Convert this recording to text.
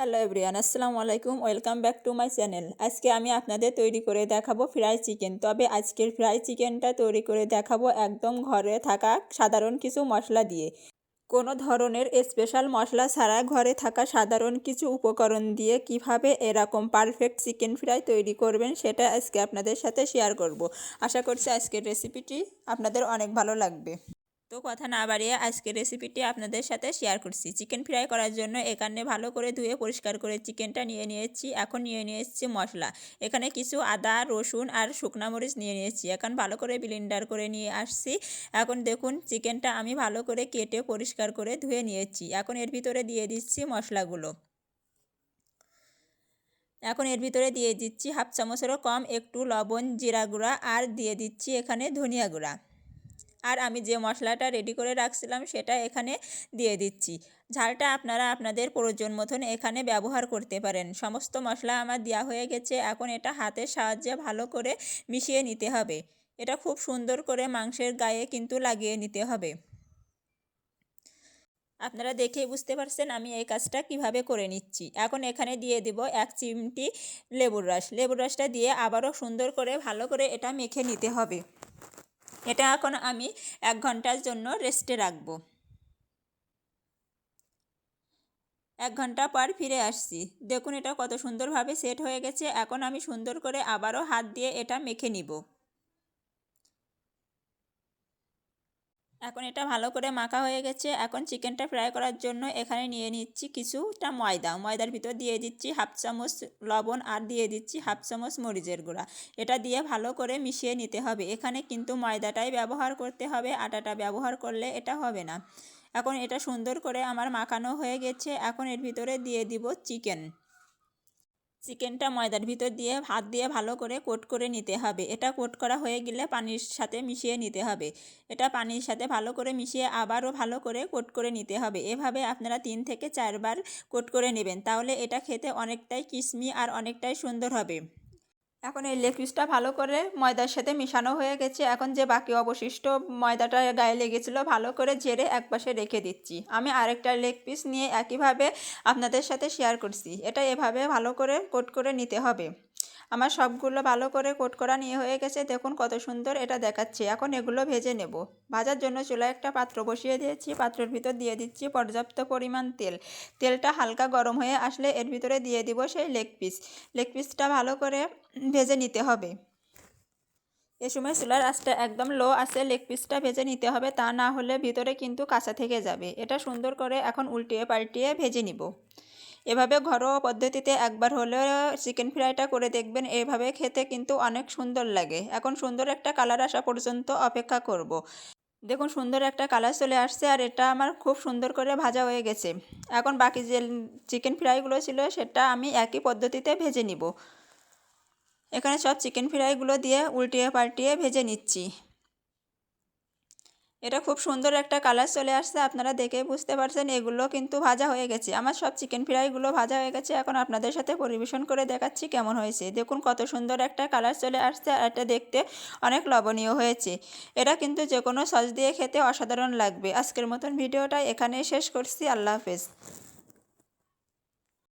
Hello everyone আসসালামু আলাইকুম। Welcome back to my channel. আজকে আমি আপনাদের তৈরি করে দেখাবো ফ্রাই চিকেন। তবে আজকের ফ্রাই চিকেনটা তৈরি করে দেখাবো একদম ঘরে থাকা সাধারণ কিছু মশলা দিয়ে। কোনো ধরনের স্পেশাল মশলা ছাড়া ঘরে থাকা সাধারণ কিছু উপকরণ দিয়ে কীভাবে এরকম পারফেক্ট চিকেন ফ্রাই তৈরি করবেন সেটা আজকে আপনাদের সাথে শেয়ার করব। আশা করছি আজকের রেসিপিটি আপনাদের অনেক ভালো লাগবে। তো কথা না বাড়িয়ে আজকের রেসিপিটি আপনাদের সাথে শেয়ার করছি। চিকেন ফ্রাই করার জন্য এখানে ভালো করে ধুয়ে পরিষ্কার করে চিকেনটা নিয়ে নিয়েছি। এখন নিয়ে নিয়েছি মশলা। এখানে কিছু আদা, রসুন আর শুকনা মরিচ নিয়ে নিয়েছি। এখন ভালো করে ব্লেন্ডার করে নিয়ে আসছি। এখন দেখুন চিকেনটা আমি ভালো করে কেটে পরিষ্কার করে ধুয়ে নিয়েছি। এখন এর ভিতরে দিয়ে দিচ্ছি মশলাগুলো। এখন এর ভিতরে দিয়ে দিচ্ছি হাফ চামচেরও কম একটু লবণ, জিরা গুঁড়া আর দিয়ে দিচ্ছি এখানে ধনিয়া গুঁড়া। আর আমি যে মশলাটা রেডি করে রাখছিলাম সেটা এখানে দিয়ে দিচ্ছি। ঝালটা আপনারা আপনাদের প্রয়োজন মতন এখানে ব্যবহার করতে পারেন। সমস্ত মশলা আমার দেওয়া হয়ে গেছে। এখন এটা হাতের সাহায্যে ভালো করে মিশিয়ে নিতে হবে। এটা খুব সুন্দর করে মাংসের গায়ে কিন্তু লাগিয়ে নিতে হবে। আপনারা দেখেই বুঝতে পারছেন আমি এই কাজটা কীভাবে করে নিচ্ছি। এখন এখানে দিয়ে দেব এক চিমটি লেবুর রস। লেবুর রসটা দিয়ে আবারও সুন্দর করে ভালো করে এটা মেখে নিতে হবে। এটা এখন আমি এক ঘণ্টার জন্য রেস্টে রাখব। এক ঘণ্টা পর ফিরে আসছি। দেখুন এটা কত সুন্দরভাবে সেট হয়ে গেছে। এখন আমি সুন্দর করে আবারও হাত দিয়ে এটা মেখে নিব। এখন এটা ভালো করে মাখা হয়ে গেছে। এখন চিকেনটা ফ্রাই করার জন্য এখানে নিয়ে নিচ্ছি কিছুটা ময়দা। ময়দার ভিতর দিয়ে দিচ্ছি হাফ চামচ লবণ আর দিয়ে দিচ্ছি হাফ চামচ মরিচের গুঁড়া। এটা দিয়ে ভালো করে মিশিয়ে নিতে হবে। এখানে কিন্তু ময়দাটাই ব্যবহার করতে হবে, আটাটা ব্যবহার করলে এটা হবে না। এখন এটা সুন্দর করে আমার মাখানো হয়ে গেছে। এখন এর ভিতরে দিয়ে দিব চিকেন। চিকেনটা ময়দার ভিতর দিয়ে হাত দিয়ে ভালো করে কোট করে নিতে হবে। এটা কোট করা হয়ে গেলে পানির সাথে মিশিয়ে নিতে হবে। এটা পানির সাথে ভালো করে মিশিয়ে আবারও ভালো করে কোট করে নিতে হবে। এভাবে আপনারা তিন থেকে চারবার কোট করে নেবেন। তাহলে এটা খেতে অনেকটাই কিসমি আর অনেকটাই সুন্দর হবে। এখন এই লেগ পিসটা ভালো করে ময়দার সাথে মিশানো হয়ে গেছে। এখন যে বাকি অবশিষ্ট ময়দাটা গায়ে লেগেছিলো, ভালো করে ঝেড়ে একপাশে রেখে দিচ্ছি। আমি আরেকটা লেগ পিস নিয়ে একইভাবে আপনাদের সাথে শেয়ার করছি। এটা এভাবে ভালো করে কোট করে নিতে হবে। আমার সবগুলো ভালো করে কোট করা নিয়ে হয়ে গেছে, দেখুন কত সুন্দর এটা দেখাচ্ছে। এখন এগুলো ভেজে নেব। ভাজার জন্য চুলায় একটা পাত্র বসিয়ে দিয়েছি, পাত্রের ভিতর দিয়ে দিচ্ছি পর্যাপ্ত পরিমাণ তেল। তেলটা হালকা গরম হয়ে আসলে এর ভিতরে দিয়ে দিব সেই লেগ পিস। লেগ পিসটা ভালো করে ভেজে নিতে হবে। এ সময় চুলার আঁচটা একদম লো আছে, লেগ পিসটা ভেজে নিতে হবে, তা না হলে ভিতরে কিন্তু কাঁচা থেকে যাবে। এটা সুন্দর করে এখন উল্টিয়ে পাল্টিয়ে ভেজে নিব। এভাবে ঘরোয়া পদ্ধতিতে একবার হলেও চিকেন ফ্রাইটা করে দেখবেন, এভাবে খেতে কিন্তু অনেক সুন্দর লাগে। এখন সুন্দর একটা কালার আসা পর্যন্ত অপেক্ষা করব। দেখুন, সুন্দর একটা কালার চলে আসছে আর এটা আমার খুব সুন্দর করে ভাজা হয়ে গেছে। এখন বাকি যে চিকেন ফ্রাইগুলো ছিল, সেটা আমি একই পদ্ধতিতে ভেজে নিব। এখানে সব চিকেন ফ্রাইগুলো দিয়ে উল্টিয়ে পাল্টিয়ে ভেজে নিচ্ছি। এটা খুব সুন্দর একটা কালার চলে আসছে, আপনারা দেখে বুঝতে পারছেন। এগুলো কিন্তু ভাজা হয়ে গেছে। আমার সব চিকেন ফ্রাইগুলো ভাজা হয়ে গেছে। এখন আপনাদের সাথে পরিবেশন করে দেখাচ্ছি কেমন হয়েছে। দেখুন কত সুন্দর একটা কালার চলে আসছে আর এটা দেখতে অনেক লবণীয় হয়েছে। এটা কিন্তু যে কোনো সস দিয়ে খেতে অসাধারণ লাগবে। আজকের মতন ভিডিওটা এখানেই শেষ করছি। আল্লাহ হাফেজ।